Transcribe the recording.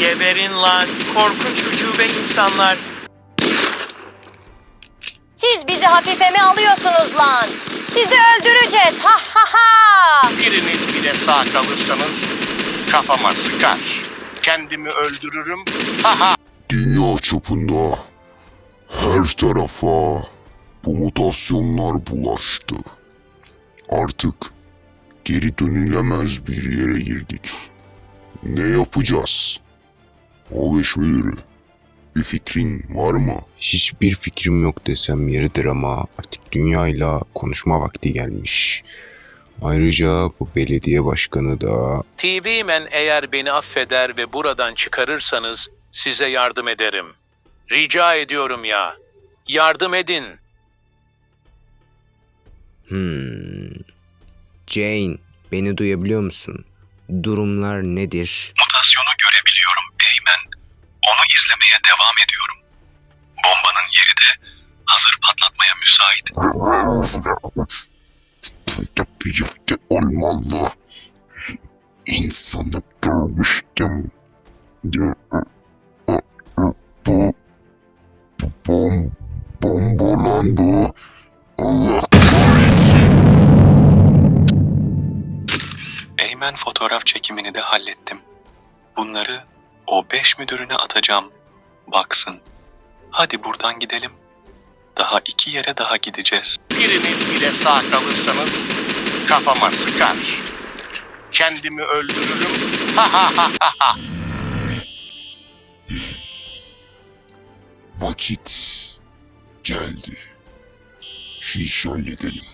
Geberin lan korkunç ucube insanlar. Siz bizi hafife mi alıyorsunuz lan? Sizi öldüreceğiz. Ha ha ha. Biriniz bile sağ kalırsanız kafama sıkar. Kendimi öldürürüm. Ha ha. Dünya çapında her tarafa bu mutasyonlar bulaştı. Artık geri dönülemez bir yere girdik. Ne yapacağız? O beş müdürü. Bir fikrin var mı? Hiçbir fikrim yok desem yeridir ama artık dünyayla konuşma vakti gelmiş. Ayrıca bu belediye başkanı da TV Men eğer beni affeder ve buradan çıkarırsanız size yardım ederim. Rica ediyorum ya. Yardım edin. Hmm. Jane, beni duyabiliyor musun? Durumlar nedir? Burada olmalı. İnsanı görmüştüm. Bu, bu bom, bomba lan bu. Allah Eymen fotoğraf çekimini de hallettim. Bunları o beş müdürüne atacağım. Baksın. Hadi buradan gidelim. Daha iki yere daha gideceğiz. Biriniz bile sağ kalırsanız kafama sıkar. Kendimi öldürürüm. Ha ha ha ha ha. vakit geldi. Şu işi halledelim.